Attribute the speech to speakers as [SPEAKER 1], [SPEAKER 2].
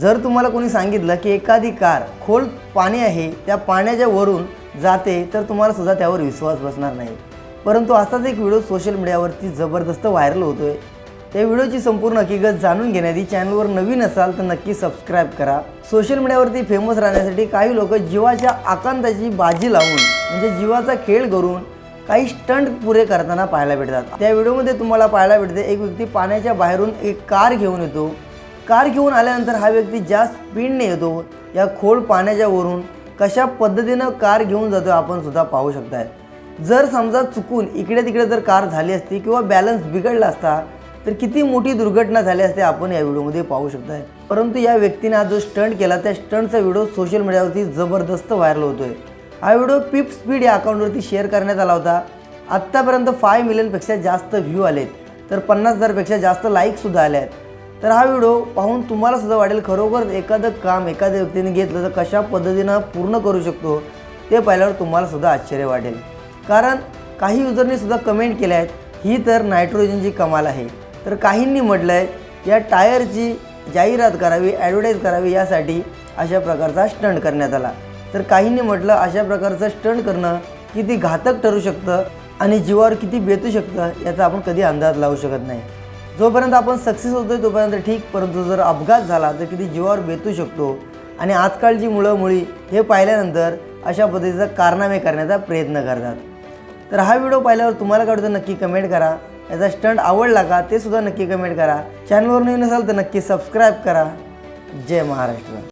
[SPEAKER 1] जर तुम्हाला कोणी सांगितलं की एखादी कार खोल पाणी आहे त्या पाण्याच्या वरून जाते तर तुम्हाला सुद्धा त्यावर विश्वास बसणार नाही. परंतु असाच एक व्हिडिओ सोशल मीडियावरती जबरदस्त व्हायरल होतोय. त्या व्हिडिओची संपूर्ण हकीकत जाणून घेण्याआधी चॅनलवर नवीन असाल तर नक्की सबस्क्राईब करा. सोशल मीडियावरती फेमस राहण्यासाठी काही लोक जीवाच्या आकांताची बाजी लावून म्हणजे जीवाचा खेळ करून काही स्टंट पुरे करताना पाहायला भेटतात. त्या व्हिडिओमध्ये तुम्हाला पाहायला भेटते एक व्यक्ती पाण्याच्या बाहेरून एक कार घेऊन येतो. कार घेऊन आल्यानंतर हा व्यक्ती ज्या स्पीडने येतो या खोल पाण्याच्या वरून कशा पद्धतीनं कार घेऊन जातो आपण सुद्धा पाहू शकताय. जर समजा चुकून इकडे तिकडे जर कार झाली असती किंवा बॅलन्स बिघडला असता तर किती मोठी दुर्घटना झाली असते आपण या व्हिडिओमध्ये पाहू शकताय. परंतु या व्यक्तीने हा जो स्टंट केला त्या स्टंटचा व्हिडिओ सोशल मीडियावरती जबरदस्त व्हायरल होतोय. हा व्हिडिओ पिप स्पीड या अकाउंटवरती शेअर करण्यात आला होता. आत्तापर्यंत फाय मिलियनपेक्षा जास्त व्ह्यू आलेत. तर पन्नास हजारपेक्षा जास्त लाईकसुद्धा आल्या आहेत तर हा व्हिडिओ पाहून तुम्हाला सुद्धा वाटेल खरोखर एखादं काम एखाद्या व्यक्तीने घेतलं तर कशा पद्धतीनं पूर्ण करू शकतो ते पाहिल्यावर तुम्हाला सुद्धा आश्चर्य वाटेल. कारण काही युजरनी सुद्धा कमेंट केल्या आहेत ही तर नायट्रोजनची कमाल आहे. तर काहींनी म्हटलं आहे या टायरची जाहिरात करावी ॲडव्हर्टाईज करावी यासाठी अशा प्रकारचा स्टंट करण्यात आला. तर काहींनी म्हटलं अशा प्रकारचं स्टंट करणं किती घातक ठरू शकतं आणि जीवावर किती बेतू शकतं याचा आपण कधी अंदाज लावू शकत नाही. जोपर्यंत आपण सक्सेस होतोय तोपर्यंत ठीक. परंतु जर अपघात झाला तर किती जीवावर बेतू शकतो. आणि आजकालची मुलं मुळी हे पाहिल्यानंतर अशा पद्धतीचा कारनामे करण्याचा प्रयत्न करतात. तर हा व्हिडिओ पाहिल्यावर तुम्हाला कळतं नक्की कमेंट करा. याचा स्टंट आवडला का ते सुद्धा नक्की कमेंट करा. चॅनलवर नवीन असाल तर नक्की सबस्क्राईब करा. जय महाराष्ट्र.